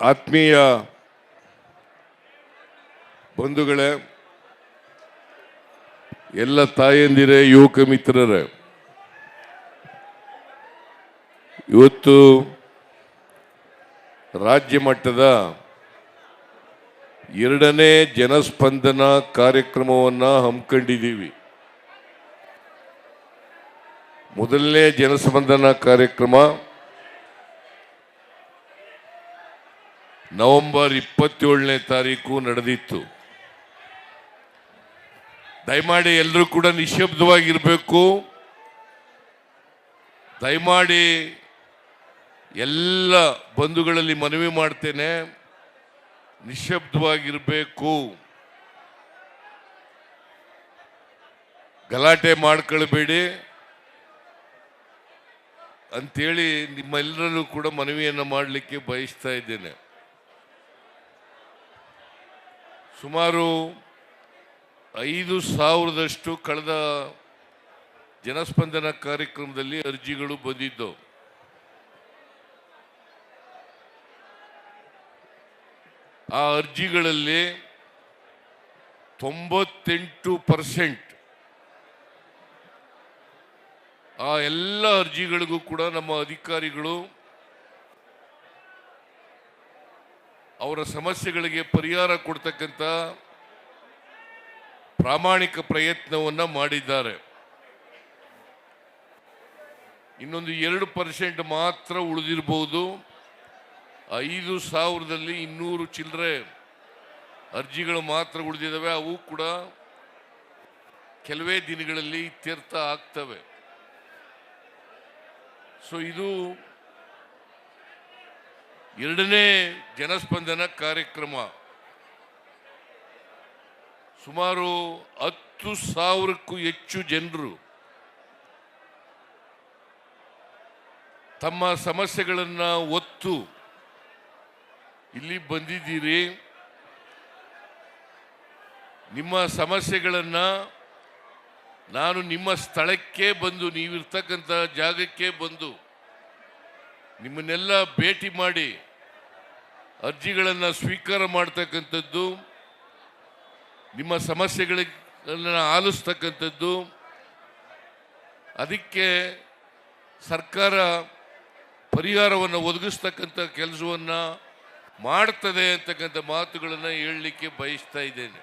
ಆತ್ಮೀಯ ಬಂಧುಗಳೇ, ಎಲ್ಲ ತಾಯಂದಿರೇ, ಯುವಕ ಮಿತ್ರರೇ, ಇವತ್ತು ರಾಜ್ಯ ಮಟ್ಟದ ಎರಡನೇ ಜನಸ್ಪಂದನ ಕಾರ್ಯಕ್ರಮವನ್ನು ಹಮ್ಮಿಕೊಂಡಿದ್ದೀವಿ. ಮೊದಲನೇ ಜನಸ್ಪಂದನ ಕಾರ್ಯಕ್ರಮ ನವೆಂಬರ್ ಇಪ್ಪತ್ತೇಳನೇ ತಾರೀಕು ನಡೆದಿತ್ತು. ದಯಮಾಡಿ ಎಲ್ಲರೂ ಕೂಡ ನಿಶಬ್ದವಾಗಿರಬೇಕು ದಯಮಾಡಿ ಎಲ್ಲ ಬಂಧುಗಳಲ್ಲಿ ಮನವಿ ಮಾಡ್ತೇನೆ. ನಿಶಬ್ದವಾಗಿರಬೇಕು ಗಲಾಟೆ ಮಾಡ್ಕೊಳ್ಬೇಡಿ. ಅಂಥೇಳಿ ನಿಮ್ಮೆಲ್ಲರಲ್ಲೂ ಕೂಡ ಮನವಿಯನ್ನು ಮಾಡಲಿಕ್ಕೆ ಬಯಸ್ತಾ ಇದ್ದೇನೆ. ಸುಮಾರು ಐದು ಸಾವಿರದಷ್ಟು ಕಳೆದ ಜನಸ್ಪಂದನ ಕಾರ್ಯಕ್ರಮದಲ್ಲಿ ಅರ್ಜಿಗಳು ಬಂದಿದ್ದವು ಆ ಅರ್ಜಿಗಳಲ್ಲಿ ತೊಂಬತ್ತೆಂಟು ಪರ್ಸೆಂಟ್ ಆ ಎಲ್ಲ ಅರ್ಜಿಗಳಿಗೂ ಕೂಡ ನಮ್ಮ ಅಧಿಕಾರಿಗಳು ಅವರ ಸಮಸ್ಯೆಗಳಿಗೆ ಪರಿಹಾರ ಕೊಡ್ತಕ್ಕಂಥ ಪ್ರಾಮಾಣಿಕ ಪ್ರಯತ್ನವನ್ನು ಮಾಡಿದ್ದಾರೆ. ಇನ್ನೊಂದು ಎರಡು ಪರ್ಸೆಂಟ್ ಮಾತ್ರ ಉಳಿದಿರಬಹುದು ಐದು ಸಾವಿರದಲ್ಲಿ ಇನ್ನೂರು ಚಿಲ್ಲರೆ ಅರ್ಜಿಗಳು ಮಾತ್ರ ಉಳಿದಿದ್ದಾವೆ. ಅವು ಕೂಡ ಕೆಲವೇ ದಿನಗಳಲ್ಲಿ ಇತ್ಯರ್ಥ ಆಗ್ತವೆ. ಸೊ ಇದು ಎರಡನೇ ಜನಸ್ಪಂದನ ಕಾರ್ಯಕ್ರಮ. ಸುಮಾರು ಹತ್ತು ಸಾವಿರಕ್ಕೂ ಹೆಚ್ಚು ಜನರು ತಮ್ಮ ಸಮಸ್ಯೆಗಳನ್ನು ಒತ್ತು ಇಲ್ಲಿ ಬಂದಿದ್ದೀರಿ. ನಿಮ್ಮ ಸಮಸ್ಯೆಗಳನ್ನು ನಾನು ನಿಮ್ಮ ಸ್ಥಳಕ್ಕೆ ಬಂದು, ನೀವಿರ್ತಕ್ಕಂಥ ಜಾಗಕ್ಕೆ ಬಂದು ನಿಮ್ಮನ್ನೆಲ್ಲ ಭೇಟಿ ಮಾಡಿ ಅರ್ಜಿಗಳನ್ನು ಸ್ವೀಕಾರ ಮಾಡ್ತಕ್ಕಂಥದ್ದು, ನಿಮ್ಮ ಸಮಸ್ಯೆಗಳನ್ನು ಆಲಿಸ್ತಕ್ಕಂಥದ್ದು, ಅದಕ್ಕೆ ಸರ್ಕಾರ ಪರಿಹಾರವನ್ನು ಒದಗಿಸ್ತಕ್ಕಂಥ ಕೆಲಸವನ್ನು ಮಾಡ್ತದೆ ಅಂತಕ್ಕಂಥ ಮಾತುಗಳನ್ನು ಹೇಳಲಿಕ್ಕೆ ಬಯಸ್ತಾ ಇದ್ದೇನೆ.